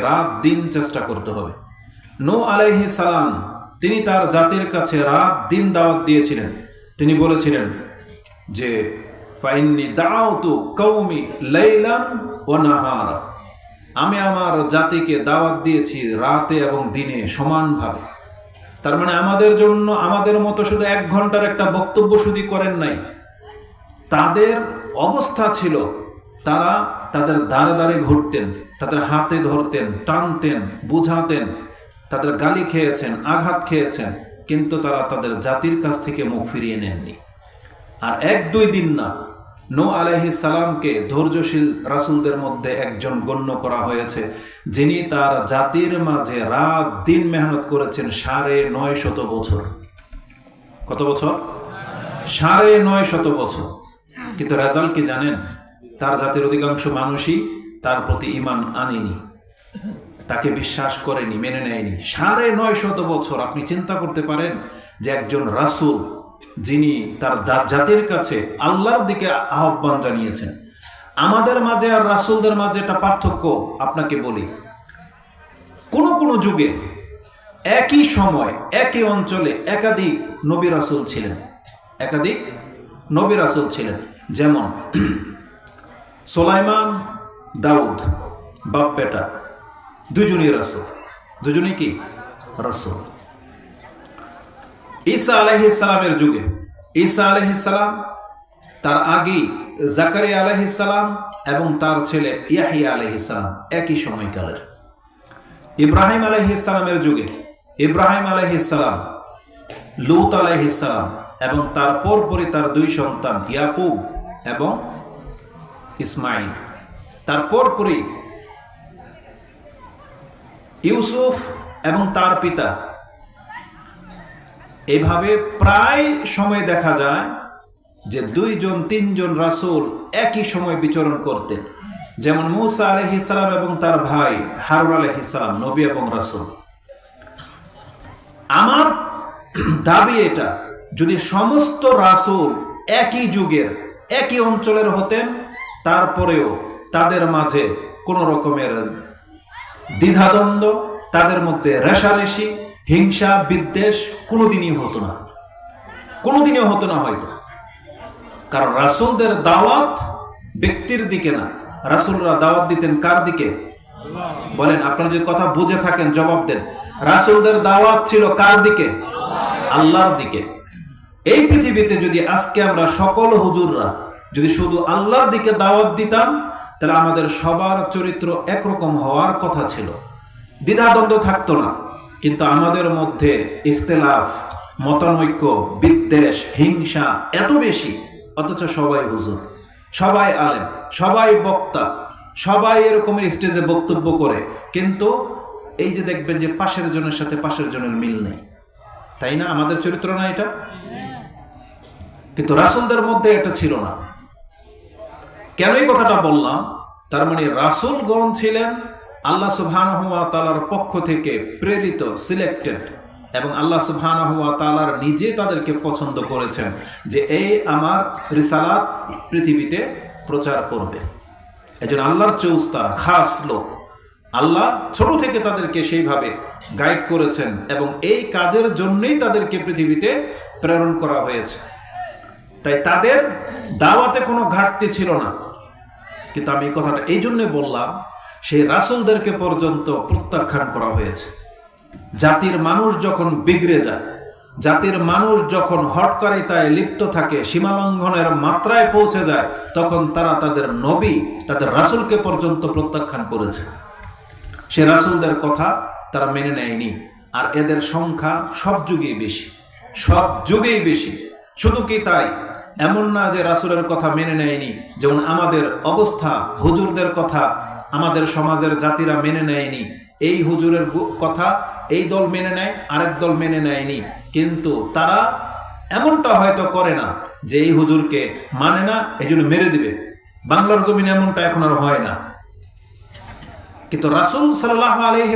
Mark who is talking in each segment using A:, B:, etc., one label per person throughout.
A: রাত দিন চেষ্টা করতে হবে। নো আলাইহি সালাম, তিনি তার জাতির কাছে রাত দিন দাওয়াত দিয়েছিলেন। তিনি বলেছিলেন যে, ফাইন্নি দাওতু কৌমি লাইলান ও নাহার। আমি আমার জাতিকে দাওয়াত দিয়েছি রাতে এবং দিনে সমানভাবে। তার মানে আমাদের জন্য, আমাদের মতো শুধু এক ঘণ্টার একটা বক্তব্য শুধু করেন নাই। তাদের অবস্থা ছিল, তারা তাদের দ্বারে দ্বারে ঘুরতেন, তাদের হাতে ধরতেন, টানতেন, বুঝাতেন, তাদের গালি খেয়েছেন, আঘাত খেয়েছেন, কিন্তু তারা তাদের জাতির কাছ থেকে মুখ ফিরিয়ে নেননি। আর এক দুই দিন না নো আলাইহি সালামকে ধৈর্যশীল রাসুলদের মধ্যে একজন গণ্য করা হয়েছে, যিনি তার জাতির মাঝে রাত দিন মেহনত করেছেন সাড়ে নয় শত বছর। কত বছর? সাড়ে নয় শত বছর। কিন্তু রেজাল্ট কি জানেন? তার জাতির অধিকাংশ মানুষই তার প্রতি ইমান আনেনি। তাকে বিশ্বাস করেনি, মেনে নেয়নি। সাড়ে নয় শত বছর, আপনি চিন্তা করতে পারেন যে একজন রাসূল যিনি তার জাতির কাছে আল্লাহর দিকে আহ্বান জানিয়েছেন। আমাদের মাঝে আর রাসূলদের মাঝে একটা পার্থক্য আপনাকে বলি। কোন কোন যুগে একই সময়, একই অঞ্চলে একাধিক নবী রাসুল ছিলেন। একাধিক নবী রাসুল ছিলেন। যেমন সোলাইমান, দাউদ, বাপ বেটা, দুজনই রাসূল। দুজনই কি? রাসূল। ঈসা আলাইহিস সালামের যুগে, ঈসা আলাইহিস সালাম তার আগেই জাকারিয়া আলাইহিস সালাম এবং তার ছেলে ইয়াহিয়া আলাইহিস সালাম একই সময়কালের। ইব্রাহিম আলাইহিস সালামের যুগে, ইব্রাহিম আলাইহিস সালাম, লুত আলাইহিস সালাম এবং তার পরপরই তার দুই সন্তান ইয়াকুব এবং ইসমাইল তার পরপরই ইউসুফ এবং তার পিতা। এভাবে প্রায় সময় দেখা যায় যে দুইজন, তিনজন রাসূল একই সময় বিচরণ করতেন। যেমন মুসা আলহিসাম এবং তার ভাই হারুন আলহিসাম নবী এবং রাসূল। আমার দাবি এটা, যদি সমস্ত রাসূল একই যুগের, একই অঞ্চলের হতেন তারপরেও তাদের মাঝে কোনো রকমের দ্বিধাদ্বন্দ্ব, তাদের মধ্যে রেশারেশি, হিংসা, বিদ্বেষ কোনোদিনই হতো না। কোনোদিনও হতো না হয়তো। কারণ রাসূলদের দাওয়াত ব্যক্তির দিকে না। রাসূলরা দাওয়াত দিতেন কার দিকে? বলেন, আপনারা যদি কথা বুঝে থাকেন, জবাব দেন। রাসূলদের দাওয়াত ছিল কার দিকে? আল্লাহর দিকে। এই পৃথিবীতে যদি আজকে আমরা সকল হুজুররা যদি শুধু আল্লাহর দিকে দাওয়াত দিতাম, তাহলে আমাদের সবার চরিত্র একরকম হওয়ার কথা ছিল। দ্বিধাদ্বন্দ্ব থাকতো না, কিন্তু আমাদের মধ্যে ইখতলাফ, মতানৈক্য, বিদ্বেষ, হিংসা এত বেশি, অথচ সবাই হুজুর, সবাই আলেম, সবাই বক্তা, সবাই এরকমের স্টেজে বক্তব্য করে, কিন্তু এই যে দেখবেন যে পাশের জনের সাথে পাশের জনের মিল নেই। তাই না? আমাদের চরিত্র না এটা? কিন্তু রাসুলদের মধ্যে এটা ছিল না। কেন এই কথাটা বললাম? তার মানে রাসূলগণ ছিলেন, আল্লাহ সুবহানাহু ওয়া তাআলার পক্ষ থেকে প্রেরিত সিলেক্টেড এবং আল্লাহ সুবহানাহু ওয়া তাআলার নিজে তাদেরকে পছন্দ করেছেন যে এই আমার রিসালাত পৃথিবীতে প্রচার করবে। একজন আল্লাহর চৌস্তারা খাস লোক। আল্লাহ ছোট থেকে তাদেরকে সেইভাবে গাইড করেছেন এবং এই কাজের জন্যই তাদেরকে পৃথিবীতে প্রেরণ করা হয়েছে। তাই তাদের দাওয়াতে কোনো ঘাটতি ছিল না। কিন্তু আমি এই কথাটা এই জন্যে বললাম, সেই রাসূলদেরকে পর্যন্ত প্রত্যাখ্যান করা হয়েছে। জাতির মানুষ যখন বিগড়ে যায়, জাতির মানুষ যখন হটকারিতায় লিপ্ত থাকে, সীমালঙ্ঘনের মাত্রায় পৌঁছে যায়, তখন তারা তাদের নবী, তাদের রাসূলকে পর্যন্ত প্রত্যাখ্যান করেছে। সে রাসূলদের কথা তারা মেনে নেয়নি, আর এদের সংখ্যা সব যুগেই বেশি, সব যুগেই বেশি। শুধু কি তাই? এমন না যে রাসূলের কথা মেনে নেয়নি, যেমন আমাদের অবস্থা, হুজুরদের কথা আমাদের সমাজের জাতিরা মেনে নেয়নি। এই হুজুরের কথা এই দল মেনে নেয়, আরেক দল মেনে নেয়নি। কিন্তু তারা এমনটা হয়তো করে না যে এই হুজুরকে মানে না এই জন্য মেরে দিবে। বাংলার জমিনে এমনটা এখন আর হয় না। কিন্তু রাসূল সাল্লাহ আলহি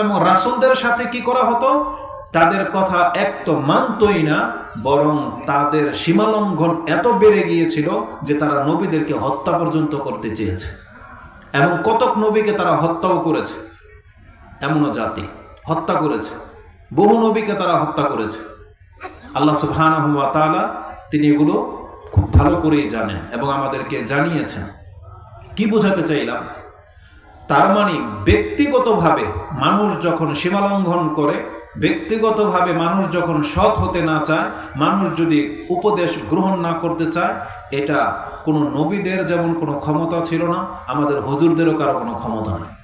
A: এবং রাসুলদের সাথে কি করা হতো? তাদের কথা এক তো মানতই না, বরং তাদের সীমালঙ্ঘন এত বেড়ে গিয়েছিল যে তারা নবীদেরকে হত্যা পর্যন্ত করতে চেয়েছে। এবং কতক নবীকে তারা হত্যাও করেছে। এমনও জাতি হত্যা করেছে। বহু নবীকে তারা হত্যা করেছে। আল্লাহ সুবহানাহু ওয়া তাআলা তিনি এগুলো খুব ভালো করেই জানেন এবং আমাদেরকে জানিয়েছেন। কি বোঝাতে চাইলাম? তার মানে ব্যক্তিগতভাবে মানুষ যখন সীমালঙ্ঘন করে ব্যক্তিগতভাবে মানুষ যখন সৎ হতে না চায়, মানুষ যদি উপদেশ গ্রহণ না করতে চায়, এটা কোনো নবীদের যেমন কোনো ক্ষমতা ছিল না, আমাদের হজুরদেরও কারও কোনো ক্ষমতা নেই।